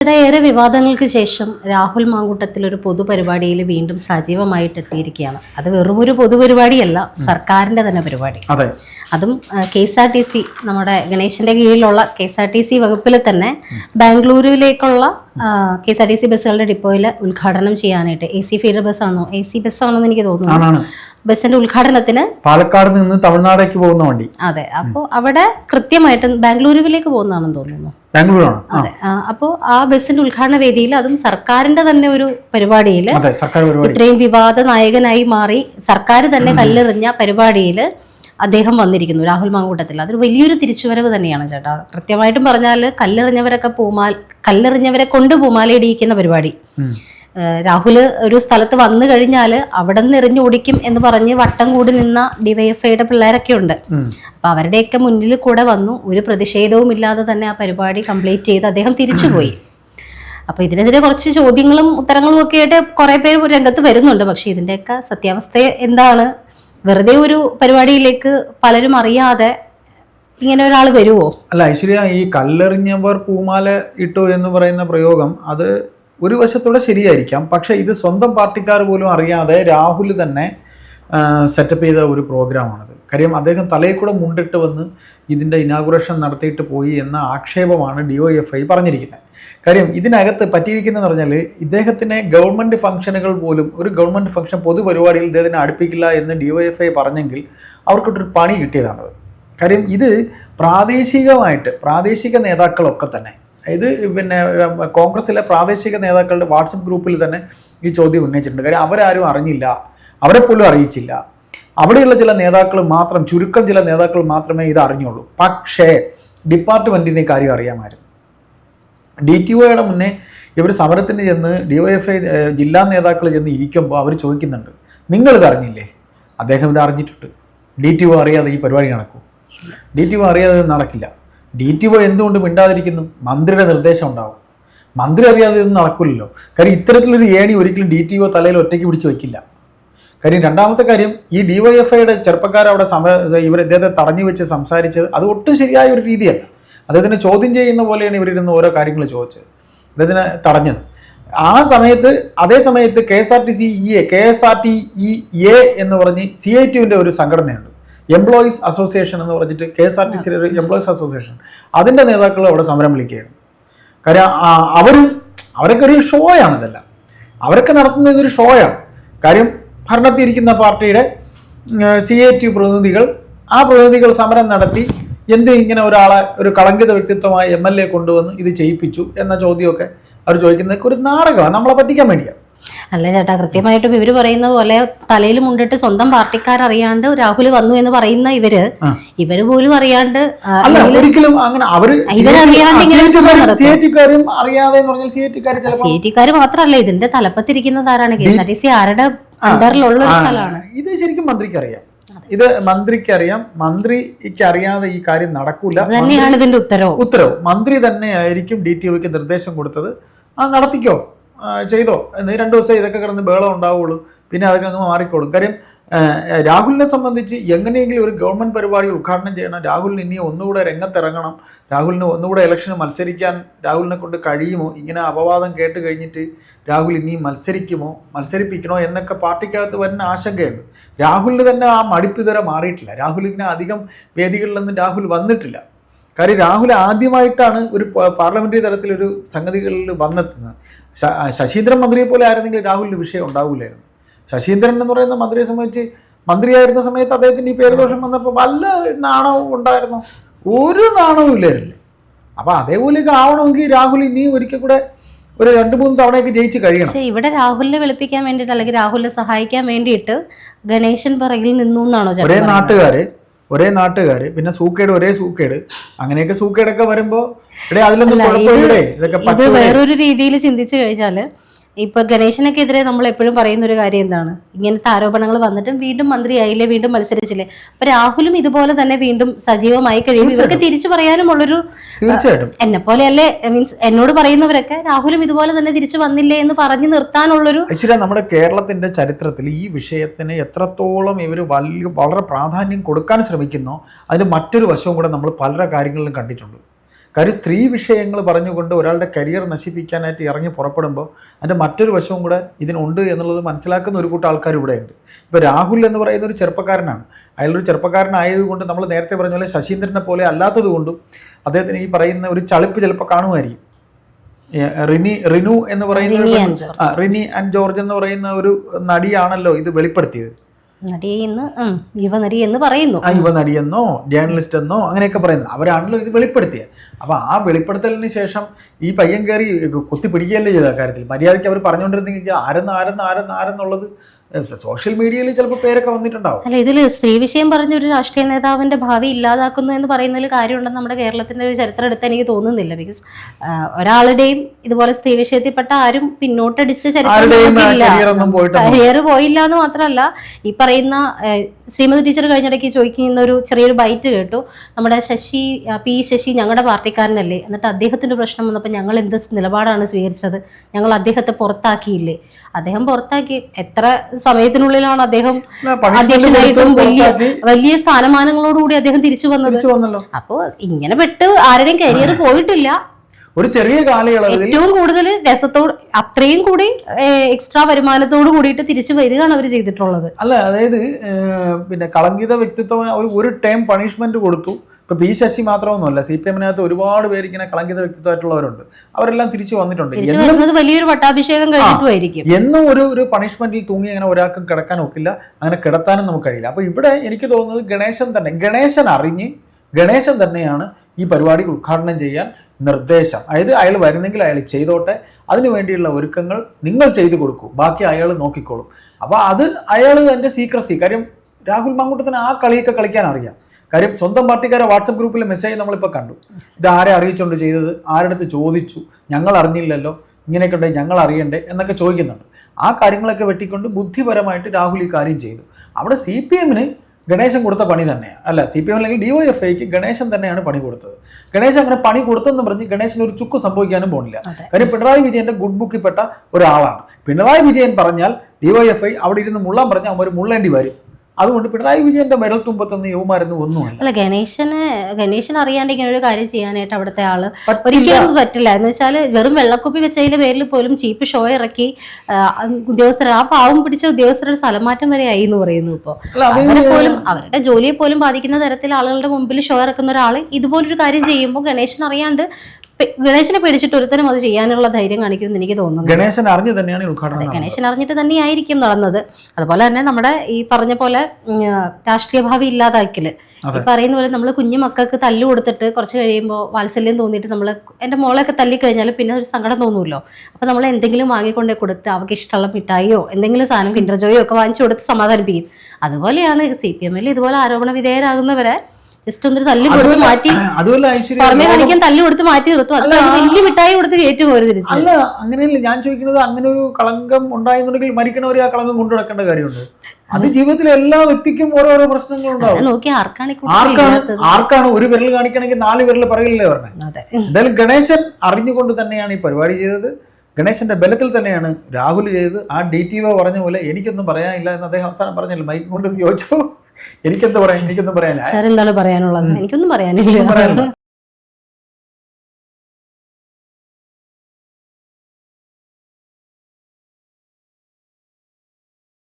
ഏറെ വിവാദങ്ങൾക്ക് ശേഷം രാഹുൽ മാങ്കൂട്ടത്തിൽ ഒരു പൊതുപരിപാടിയിൽ വീണ്ടും സജീവമായിട്ട് എത്തിയിരിക്കുകയാണ്. അത് വെറും ഒരു പൊതുപരിപാടിയല്ല സർക്കാരിന്റെ തന്നെ പരിപാടി. അതെ. K S R T C നമ്മുടെ ഗണേശന്റെ കീഴിലുള്ള K S R T C വകുപ്പിൽ തന്നെ ബാംഗ്ലൂരിലേക്കുള്ള K S R T C ബസ്സുകളുടെ ഡിപ്പോയിൽ ഉദ്ഘാടനം ചെയ്യാനായിട്ട് എ സി ഫീഡർ ബസ് ആണോ എ സി ബസ് ആണോ എന്ന് എനിക്ക് തോന്നുന്നു. ബസ്സിന്റെ ഉദ്ഘാടനത്തിന് പാലക്കാട് നിന്ന് തമിഴ്നാടേക്ക് പോകുന്ന വണ്ടി. അതെ അപ്പോൾ അവിടെ കൃത്യമായിട്ട് ബാംഗ്ലൂരുവിലേക്ക് പോകുന്നതാണെന്ന് തോന്നുന്നു. ബാംഗ്ലൂരാണ്. അതെ അപ്പോൾ ആ ബസ്സിന്റെ ഉദ്ഘാടന വേദിയിൽ അതും സർക്കാരിന്റെ തന്നെ ഒരു പരിപാടിയിൽ ഇത്രയും വിവാദ നായകനായി മാറി സർക്കാർ തന്നെ കല്ലെറിഞ്ഞ പരിപാടിയിൽ അദ്ദേഹം വന്നിരിക്കുന്നു രാഹുൽ മാങ്കൂട്ടത്തിൽ. അതൊരു വലിയൊരു തിരിച്ചുവരവ് തന്നെയാണ് ചേട്ടാ. കൃത്യമായിട്ടും പറഞ്ഞാൽ കല്ലെറിഞ്ഞവരൊക്കെ പൂമാൽ കല്ലെറിഞ്ഞവരെ കൊണ്ട് പൂമാലയിടിയിക്കുന്ന പരിപാടി. രാഹുൽ ഒരു സ്ഥലത്ത് വന്നു കഴിഞ്ഞാൽ അവിടെ നിന്ന് എറിഞ്ഞു ഓടിക്കും എന്ന് പറഞ്ഞ് വട്ടം കൂടി നിന്ന ഡിവൈഎഫ്ഐയുടെ പിള്ളേരൊക്കെ ഉണ്ട്. അപ്പൊ അവരുടെയൊക്കെ മുന്നിൽ കൂടെ വന്നു. ഒരു പ്രതിഷേധവും ഇല്ലാതെ തന്നെ ആ പരിപാടി കംപ്ലീറ്റ് ചെയ്ത് അദ്ദേഹം തിരിച്ചുപോയി അപ്പൊ ഇതിനെതിരെ കുറച്ച് ചോദ്യങ്ങളും ഉത്തരങ്ങളും ഒക്കെ ആയിട്ട് കുറെ പേര് രംഗത്ത് വരുന്നുണ്ട്. പക്ഷെ ഇതിന്റെയൊക്കെ സത്യാവസ്ഥ എന്താണ്? വെറുതെ ഒരു പരിപാടിയിലേക്ക് പലരും അറിയാതെ ഇങ്ങനെ ഒരാൾ വരുമോ അല്ല ഐശ്വര്യ ഈ കല്ലെറിഞ്ഞവർ പൂമാല ഇട്ടു എന്ന് പറയുന്ന പ്രയോഗം അത് ഒരു വശത്തൂടെ ശരിയായിരിക്കാം. പക്ഷേ ഇത് സ്വന്തം പാർട്ടിക്കാർ പോലും അറിയാതെ രാഹുൽ തന്നെ സെറ്റപ്പ് ചെയ്ത ഒരു പ്രോഗ്രാമാണത്. കാര്യം അദ്ദേഹം തലയിൽ കൂടെ മുണ്ടിട്ട് വന്ന് ഇതിന്റെ ഇനാഗുറേഷൻ നടത്തിയിട്ട് പോയി എന്ന ആക്ഷേപമാണ് ഡി ഒ എഫ് ഐ പറഞ്ഞിരിക്കുന്നത്. കാര്യം ഇതിനകത്ത് പറ്റിയിരിക്കുന്നതെന്ന് പറഞ്ഞാൽ ഇദ്ദേഹത്തിനെ ഗവൺമെന്റ് ഫംഗ്ഷനുകൾ പോലും ഒരു ഗവൺമെന്റ് ഫംഗ്ഷൻ പൊതുപരിപാടിയിൽ ഇദ്ദേഹത്തിനെ അടുപ്പിക്കില്ല എന്ന് ഡി ഒ എഫ് ഐ പറഞ്ഞെങ്കിൽ അവർക്കൊരു പണി കിട്ടിയതാണത്. കാര്യം ഇത് പ്രാദേശികമായിട്ട് പ്രാദേശിക നേതാക്കളൊക്കെ തന്നെ ഇത് പിന്നെ കോൺഗ്രസിലെ പ്രാദേശിക നേതാക്കളുടെ വാട്സപ്പ് ഗ്രൂപ്പിൽ തന്നെ ഈ ചോദ്യം ഉന്നയിച്ചിട്ടുണ്ട്. കാര്യം അവരാരും അറിഞ്ഞില്ല. അവരെ അറിയിച്ചില്ല. അവിടെയുള്ള ചില നേതാക്കൾ മാത്രം ചുരുക്കം ചില നേതാക്കൾ മാത്രമേ ഇത് അറിഞ്ഞുള്ളൂ. പക്ഷേ ഡിപ്പാർട്ട്മെന്റിന് കാര്യം അറിയാമായിരുന്നു. ഡി ടി ഒയുടെ മുന്നേ ഇവർ സമരത്തിന് ചെന്ന് ഡി വൈ എഫ് ഐ ജില്ലാ നേതാക്കൾ ചെന്ന് ഇരിക്കുമ്പോൾ അവർ ചോദിക്കുന്നുണ്ട്. നിങ്ങളിത് അറിഞ്ഞില്ലേ? അദ്ദേഹം ഇത് അറിഞ്ഞിട്ടുണ്ട്. ഡി ടി ഒ അറിയാതെ ഈ പരിപാടി നടക്കും ഡി ടി ഒ അറിയാതെ നടക്കില്ല. ഡി ടി ഒ എന്തുകൊണ്ട് മിണ്ടാതിരിക്കുന്നു? മന്ത്രിയുടെ നിർദ്ദേശം ഉണ്ടാവും. മന്ത്രി അറിയാതെ ഇതൊന്നും നടക്കില്ലല്ലോ കാര്യം ഇത്തരത്തിലൊരു ഏണി ഒരിക്കലും ഡി ടി ഒ തലയിൽ ഒറ്റയ്ക്ക് പിടിച്ച് വയ്ക്കില്ല. കാര്യം രണ്ടാമത്തെ കാര്യം ഈ ഡി വൈ എഫ് ഐയുടെ ചെറുപ്പക്കാർ അവിടെ സമ ഇവർ ഇദ്ദേഹത്തെ തടഞ്ഞു വെച്ച് സംസാരിച്ചത് അത് ഒട്ടും ശരിയായ ഒരു രീതിയല്ല. അദ്ദേഹത്തിനെ ചോദ്യം ചെയ്യുന്ന പോലെയാണ് ഇവരിരുന്ന് ഓരോ കാര്യങ്ങൾ ചോദിച്ചത്. അദ്ദേഹത്തിനെ തടഞ്ഞത്. ആ സമയത്ത് അതേ സമയത്ത് K S R T C E A K S R T E A എന്ന് പറഞ്ഞ് സി ഐ ടിയുവിന്റെ ഒരു സംഘടനയുണ്ട്. എംപ്ലോയീസ് അസോസിയേഷൻ എന്ന് പറഞ്ഞിട്ട് കെ എസ് ആർ ടി സിയിലെ ഒരു എംപ്ലോയീസ് അസോസിയേഷൻ അതിന്റെ നേതാക്കൾ അവിടെ സമരം വിളിക്കുകയായിരുന്നു. കാര്യം അവർ അവരും അവരൊക്കെ ഒരു ഷോയാണ് ഇതെല്ലാം. അവരൊക്കെ നടത്തുന്ന ഇതൊരു ഷോയാണ്. കാര്യം ഭരണത്തിരിക്കുന്ന പാർട്ടിയുടെ സി എ ടി പ്രതിനിധികൾ ആ പ്രതിനിധികൾ സമരം നടത്തി എന്ത് ഇങ്ങനെ ഒരാളെ ഒരു കളങ്കിത വ്യക്തിത്വമായ എം എൽ എ കൊണ്ടുവന്ന് ഇത് ചെയ്യിപ്പിച്ചു എന്ന ചോദ്യമൊക്കെ അവർ ചോദിക്കുന്നതൊക്കെ ഒരു നാടകമാണ്. നമ്മളെ പറ്റിക്കാൻ വേണ്ടിയാണ്. അല്ല ചേട്ടാ കൃത്യമായിട്ടും ഇവർ പറയുന്ന പോലെ തലയിൽ മുണ്ടിട്ട് സ്വന്തം പാർട്ടിക്കാരറിയാണ്ട് രാഹുൽ വന്നു എന്ന് പറയുന്ന ഇവർ ഇവർ പോലും അറിയാണ്ട് ഒരിക്കലും അങ്ങനെ അവർ മാത്രല്ല ഇതിന്റെ തലപ്പത്തിരിക്കുന്നത് ആരാണ്? K S R T C ആരുടെ അണ്ടറിലുള്ള ഒരു സ്ഥലമാണ്. ഇത് ശരിക്കും മന്ത്രിക്ക് അറിയാം ഇത് മന്ത്രിക്ക് അറിയാം മന്ത്രിക്ക് അറിയാതെ ഈ കാര്യം നടക്കൂല. അത് തന്നെയാണ് ഇതിന്റെ ഉത്തരവ്. ഉത്തരവ്. മന്ത്രി തന്നെയായിരിക്കും ഡി ടി ഒക്ക് നിർദ്ദേശം കൊടുത്തത്. ആ നടത്തിക്കോ? ചെയ്തോ. എന്ന് രണ്ട് ദിവസം ഇതൊക്കെ കിടന്ന് ബേളം ഉണ്ടാവുള്ളൂ. പിന്നെ അതൊക്കെ അങ്ങ് മാറിക്കോളും. കാര്യം രാഹുലിനെ സംബന്ധിച്ച് എങ്ങനെയെങ്കിലും ഒരു ഗവൺമെന്റ് പരിപാടി ഉദ്ഘാടനം ചെയ്യണം. രാഹുലിന് ഇനി ഒന്നുകൂടെ രംഗത്തിറങ്ങണം. രാഹുലിന് ഒന്നുകൂടെ ഇലക്ഷന് മത്സരിക്കാൻ രാഹുലിനെ കൊണ്ട് കഴിയുമോ? ഇങ്ങനെ അപവാദം കേട്ട് കഴിഞ്ഞിട്ട് രാഹുൽ ഇനി മത്സരിക്കുമോ? മത്സരിപ്പിക്കണോ എന്നൊക്കെ പാർട്ടിക്കകത്ത് വരുന്ന ആശങ്കയുണ്ട്. രാഹുലിന് തന്നെ ആ മടിപ്പ് ഇതുവരെ മാറിയിട്ടില്ല. രാഹുൽ ഇങ്ങനെ അധികം വേദികളിലൊന്നും രാഹുൽ വന്നിട്ടില്ല. കാര്യം രാഹുൽ ആദ്യമായിട്ടാണ് ഒരു പാർലമെന്ററി തലത്തിൽ ഒരു സംഗതികളിൽ വന്നെത്തുന്നത്. ശശീന്ദ്രൻ മന്ത്രിയെ പോലെ ആയിരുന്നെങ്കിൽ രാഹുലിന് വിഷയം ഉണ്ടാവില്ലായിരുന്നു. ശശീന്ദ്രൻ എന്ന് പറയുന്ന മന്ത്രിയെ സംബന്ധിച്ച് മന്ത്രിയായിരുന്ന സമയത്ത് അദ്ദേഹത്തിന് ഈ പേരുദോഷം വന്നപ്പോൾ വല്ല നാണവും ഉണ്ടായിരുന്നു. ഒരു നാണവും ഇല്ലായിരുന്നു. അപ്പൊ അതേപോലെയൊക്കെ ആവണമെങ്കിൽ രാഹുൽ ഇനി ഒരിക്കൽ കൂടെ ഒരു രണ്ട് മൂന്ന് തവണയൊക്കെ ജയിച്ച് കഴിയണം. പക്ഷേ ഇവിടെ രാഹുലിനെ വിളിപ്പിക്കാൻ വേണ്ടിയിട്ട് അല്ലെങ്കിൽ രാഹുലിനെ സഹായിക്കാൻ വേണ്ടിയിട്ട് ഗണേശൻ പറയിൽ നിന്നു എന്നാണോ ഒരേ നാട്ടുകാര് ഒരേ നാട്ടുകാർ പിന്നെ സൂക്കേട് ഒരേ സൂക്കേട് അങ്ങനെയൊക്കെ സൂക്കേടൊക്കെ വരുമ്പോ അതിലൊന്നും കുഴപ്പമില്ലേ ഇതൊക്കെ ഇത് പറ്റുമോ? വേറൊരു രീതിയിൽ ചിന്തിച്ചു കഴിഞ്ഞാൽ ഇപ്പൊ ഗണേശനൊക്കെതിരെ നമ്മൾ എപ്പോഴും പറയുന്ന ഒരു കാര്യം എന്താണ്? ഇങ്ങനത്തെ ആരോപണങ്ങൾ വന്നിട്ടും വീണ്ടും മന്ത്രി മന്ത്രിയായില്ലേ വീണ്ടും മത്സരിച്ചില്ലേ? അപ്പൊ രാഹുലും ഇതുപോലെ തന്നെ വീണ്ടും സജീവമായി കഴിയും. ഇവർക്ക് തിരിച്ചു പറയാനുമുള്ളൊരു എന്നെ പോലെയല്ലേ മീൻസ് എന്നോട് പറയുന്നവരൊക്കെ രാഹുലും ഇതുപോലെ തന്നെ തിരിച്ചു വന്നില്ലേ എന്ന് പറഞ്ഞു നിർത്താനുള്ളൊരു ആക്ച്വലി നമ്മുടെ കേരളത്തിന്റെ ചരിത്രത്തിൽ ഈ വിഷയത്തിന് എത്രത്തോളം ഇവർ വലിയ വളരെ പ്രാധാന്യം കൊടുക്കാൻ ശ്രമിക്കുന്നോ അതിന് മറ്റൊരു വശവും കൂടെ നമ്മൾ പല കാര്യങ്ങളിലും കണ്ടിട്ടുണ്ട്. കാര്യം സ്ത്രീ വിഷയങ്ങൾ പറഞ്ഞുകൊണ്ട് ഒരാളുടെ കരിയർ നശിപ്പിക്കാനായിട്ട് ഇറങ്ങി പുറപ്പെടുമ്പോൾ അതിന്റെ മറ്റൊരു വശവും കൂടെ ഇതിനുണ്ട് എന്നുള്ളത് മനസ്സിലാക്കുന്ന ഒരു കൂട്ടം ആൾക്കാർ ഇവിടെയുണ്ട്. ഇപ്പോൾ രാഹുൽ എന്ന് പറയുന്ന ഒരു ചെറുപ്പക്കാരനാണ്. അയാളൊരു ചെറുപ്പക്കാരനായതുകൊണ്ട് നമ്മൾ നേരത്തെ പറഞ്ഞ പോലെ ശശീന്ദ്രനെ പോലെ അല്ലാത്തതുകൊണ്ടും അദ്ദേഹത്തിന് ഈ പറയുന്ന ഒരു ചളിപ്പ് ചിലപ്പോൾ കാണുമായിരിക്കും. റിനി റിനു എന്ന് പറയുന്ന Rini and George. Rini and George എന്ന് പറയുന്ന ഒരു നടിയാണല്ലോ ഇത് വെളിപ്പെടുത്തിയത്. പറയുന്നു. ആ യുവ നടിയെന്നോ ജേർണലിസ്റ്റ് എന്നോ അങ്ങനെയൊക്കെ പറയുന്നത് അവരാണല്ലോ ഇത് വെളിപ്പെടുത്തിയത് അപ്പൊ ആ വെളിപ്പെടുത്തലിന് ശേഷം ഈ പയ്യൻ കയറി കുത്തി പിടിക്കുകയല്ലേ ചെയ്ത കാര്യത്തിൽ? മര്യാദയ്ക്ക് അവർ പറഞ്ഞുകൊണ്ടിരുന്നെങ്കിൽ ആരെന്ന് ആരെന്ന് ആരെന്ന് ആരെന്നുള്ളത് സോഷ്യൽ മീഡിയയിൽ ചിലപ്പോൾ പേരൊക്കെ വന്നിട്ടുണ്ടാവും. അല്ല ഇതിൽ സ്ത്രീ വിഷയം പറഞ്ഞ ഒരു രാഷ്ട്രീയ നേതാവിന്റെ ഭാവി ഇല്ലാതാക്കുന്നു എന്ന് പറയുന്നതിൽ കാര്യമുണ്ടെന്ന് നമ്മുടെ കേരളത്തിന്റെ ഒരു ചരിത്രം എടുത്ത് എനിക്ക് തോന്നുന്നില്ല. ബിക്കോസ് ഒരാളുടെയും ഇതുപോലെ സ്ത്രീ വിഷയത്തിൽപ്പെട്ട ആരും പിന്നോട്ടടിച്ച ചരിത്രം കരിയർ പോയില്ല എന്ന് മാത്രമല്ല ഈ പറയുന്ന ശ്രീമതി ടീച്ചർ കഴിഞ്ഞിടയ്ക്ക് ചോദിക്കുന്ന ഒരു ചെറിയൊരു ബൈറ്റ് കേട്ടു. നമ്മുടെ ശശി പി ശശി ഞങ്ങളുടെ പാർട്ടിക്കാരനല്ലേ. എന്നിട്ട് അദ്ദേഹത്തിന്റെ പ്രശ്നം വന്നപ്പോൾ ഞങ്ങൾ എന്ത് നിലപാടാണ് സ്വീകരിച്ചത്? ഞങ്ങൾ അദ്ദേഹത്തെ പുറത്താക്കിയില്ലേ? അദ്ദേഹം പുറത്താക്കി. എത്ര സമയത്തിനുള്ളിലാണ് അദ്ദേഹം അദ്ദേഹത്തിനായിട്ടും അധ്യക്ഷനായിട്ടും വലിയ. വലിയ സ്ഥാനമാനങ്ങളോടുകൂടി അദ്ദേഹം തിരിച്ചു വന്നത്. അപ്പോൾ അപ്പോ ഇങ്ങനെ പെട്ട് ആരുടെയും കരിയർ പോയിട്ടില്ല. ഒരു ചെറിയ കാലയളവിൽ ഏറ്റവും കൂടുതൽ രസത്തോട് അത്രയും കൂടി എക്സ്ട്രാ വരുമാനത്തോട് കൂടിയിട്ട് തിരിച്ചു വരികയാണ് അവർ ചെയ്തിട്ടുള്ളത്. അല്ല അതായത് പിന്നെ കളങ്കിത വ്യക്തിത്വം ഒരു ഒരു ടൈം പണിഷ്മെന്റ് കൊടുത്തു. ഇപ്പൊ പി ശശി മാത്രമൊന്നുമല്ല സി പി എമ്മിനകത്ത് ഒരുപാട് പേര് ഇങ്ങനെ കളങ്കിത വ്യക്തിത്വമായിട്ടുള്ളവരുണ്ട്. അവരെല്ലാം തിരിച്ചു വന്നിട്ടുണ്ട്. വലിയൊരു പട്ടാഭിഷേകം കഴിഞ്ഞിട്ടുമായിരിക്കും. എന്നും ഒരു ഒരു പണിഷ്മെന്റിൽ തൂങ്ങി അങ്ങനെ ഒരാൾക്കും കിടക്കാൻ ഒക്കില്ല. അങ്ങനെ കിടത്താനും നമുക്ക് കഴിയില്ല. അപ്പൊ ഇവിടെ എനിക്ക് തോന്നുന്നത് ഗണേശൻ തന്നെ ഗണേശൻ അറിഞ്ഞ് ഗണേശൻ തന്നെയാണ് ഈ പരിപാടി ഉദ്ഘാടനം ചെയ്യാൻ നിർദ്ദേശം. അതായത് അയാൾ വരുന്നെങ്കിൽ അയാൾ ചെയ്തോട്ടെ. അതിനു വേണ്ടിയുള്ള ഒരുക്കങ്ങൾ നിങ്ങൾ ചെയ്തു കൊടുക്കൂ. ബാക്കി അയാൾ നോക്കിക്കോളും. അപ്പോൾ അത് അയാൾ അതിന്റെ സീക്രസി കാര്യം രാഹുൽ മാങ്കൂട്ടത്തിന് ആ കളിയൊക്കെ കളിക്കാൻ അറിയാം. കാര്യം സ്വന്തം പാർട്ടിക്കാരെ വാട്സപ്പ് ഗ്രൂപ്പിലെ മെസ്സേജ് നമ്മളിപ്പോൾ കണ്ടു. ഇത് ആരെ അറിയിച്ചുകൊണ്ട് ചെയ്തത്? ആരുടെ ചോദിച്ചു? ഞങ്ങൾ അറിഞ്ഞില്ലല്ലോ. ഇങ്ങനെയൊക്കെ ഉണ്ടെങ്കിൽ ഞങ്ങൾ അറിയണ്ടേ? എന്നൊക്കെ ചോദിക്കുന്നുണ്ട്. ആ കാര്യങ്ങളൊക്കെ വെട്ടിക്കൊണ്ട് ബുദ്ധിപരമായിട്ട് രാഹുൽ ഈ കാര്യം ചെയ്തു. അവിടെ സി പി എമ്മിന് ഗണേശൻ കൊടുത്ത പണി തന്നെയാണ് അല്ല സി പി എം അല്ലെങ്കിൽ ഡി വൈ എഫ് ഐക്ക് ഗണേശൻ തന്നെയാണ് പണി കൊടുത്തത്. ഗണേശൻ അങ്ങനെ പണി കൊടുത്തെന്ന് പറഞ്ഞ് ഗണേശന് ഒരു ചുക്ക് സംഭവിക്കാനും പോണില്ല. അതെ. കാര്യം പിണറായി വിജയന്റെ ഗുഡ് ബുക്കിൽപ്പെട്ട ഒരാളാണ്. പിണറായി വിജയൻ പറഞ്ഞാൽ ഡി വൈ എഫ് ഐ അവിടെ ഇരുന്ന് മുള്ളാൻ പറഞ്ഞാൽ അവർ മുള്ളേണ്ടി വരും. അതുകൊണ്ട് പിണറായി വിജയന്റെ മെഡൽ തുമ്പത്തൊന്നും യുവമാരൊന്നും ഒന്നുമല്ല. അല്ല ഗണേശന് ഗണേശൻ അറിയാണ്ട് ഇങ്ങനെ ഒരു കാര്യം ചെയ്യാനായിട്ട് അവിടുത്തെ ആൾ. ഒരിക്കലും പറ്റില്ല. എന്ന് വെച്ചാൽ വെറും വെള്ളക്കുപ്പി വെച്ചതിന്റെ പേരിൽ പോലും ചീപ്പ് ഷോ ഇറക്കി ഉദ്യോഗസ്ഥർ ആ പാവം പിടിച്ച ഉദ്യോഗസ്ഥരുടെ സ്ഥലമാറ്റം വരെ ആയി എന്ന് പറയുന്നു ഇപ്പോ. അല്ല അവരെ പോലും അവരുടെ ജോലിയെ പോലും ബാധിക്കുന്ന തരത്തിൽ ആളുകളുടെ മുമ്പിൽ ഷോ ഇറക്കുന്ന ഒരാൾ ഇതുപോലൊരു കാര്യം ചെയ്യുമ്പോൾ ഗണേശൻ അറിയാണ്ട് ഗണേശനെ പേടിച്ചിട്ട് ഒരുത്തരും അത് ചെയ്യാനുള്ള ധൈര്യം കാണിക്കുമെന്ന് എനിക്ക് തോന്നുന്നു. ഗണേശൻ അറിഞ്ഞു തന്നെയാണ് ഉദ്ഘാടനം. ഗണേശൻ അറിഞ്ഞിട്ട് തന്നെയായിരിക്കും നടന്നത്. അതുപോലെ തന്നെ നമ്മുടെ ഈ പറഞ്ഞ പോലെ രാഷ്ട്രീയ ഭാവി ഇല്ലാതാക്കൽ. ഈ പറയുന്ന പോലെ നമ്മൾ കുഞ്ഞു മക്കൾക്ക് തല്ലു കൊടുത്തിട്ട് കുറച്ച് കഴിയുമ്പോൾ വാത്സല്യം തോന്നിയിട്ട് നമ്മൾ എന്റെ മോളെയൊക്കെ തല്ലിക്കഴിഞ്ഞാൽ പിന്നെ ഒരു സങ്കടം തോന്നുമല്ലോ അപ്പോൾ നമ്മൾ എന്തെങ്കിലും വാങ്ങിക്കൊണ്ടേ കൊടുത്ത് അവർക്ക് ഇഷ്ടമുള്ള മിഠായിയോ എന്തെങ്കിലും സാധനം കിൻഡർ ജോയോ ഒക്കെ വാങ്ങിച്ചു കൊടുത്ത് സമാധാനിപ്പിക്കും. അതുപോലെയാണ് സി പി എമ്മിൽ ഇതുപോലെ ആരോപണ വിധേയരാകുന്നവരെ ജസ്റ്റ് ഒന്നൊരു തല്ലി കൊടുത്ത് മാറ്റി. പറമേ കാണിക്കാൻ തല്ലി കൊടുത്ത് മാറ്റി നിർത്തും. അത് വലിയ മിഠായി കൊടുത്ത് കയറ്റി പോയത് തിരിച്ച്. അല്ല അങ്ങനെയല്ല. ഞാൻ ചോദിക്കുന്നത് അങ്ങനെ ഒരു കളങ്കം ഉണ്ടായിരുന്നുണ്ടെങ്കിൽ മരിക്കണവർ ആ കളങ്കം കൊണ്ടു നടക്കേണ്ട കാര്യമുണ്ട്. അത് ജീവിതത്തിലെ എല്ലാ വ്യക്തിക്കും ഓരോരോ പ്രശ്നങ്ങളുണ്ടാവും ആർക്കാണ് ആർക്കാണ് ആർക്കാണ് ഒരു വിരൽ കാണിക്കണമെങ്കിൽ നാല് വിരൽ പറയില്ലേ പറഞ്ഞത് എന്തായാലും ഗണേശൻ അറിഞ്ഞുകൊണ്ട് തന്നെയാണ് ഈ പരിപാടി ചെയ്തത്. ഗണേശന്റെ ബലത്തിൽ തന്നെയാണ് രാഹുൽ ചെയ്തത്. ആ ഡി ടി ഒ പറഞ്ഞ പോലെ എനിക്കൊന്നും പറയാനില്ല എന്ന് അദ്ദേഹം അവസാനം പറഞ്ഞല്ലോ. മൈക്ക് കൊണ്ട് ചോദിച്ചു. എനിക്കെന്ത് പറയാൻ എനിക്കൊന്നും പറയാനില്ല. സാർ എന്താണ് പറയാനുള്ളത്? എനിക്കൊന്നും പറയാനില്ല. പറയാനില്ല.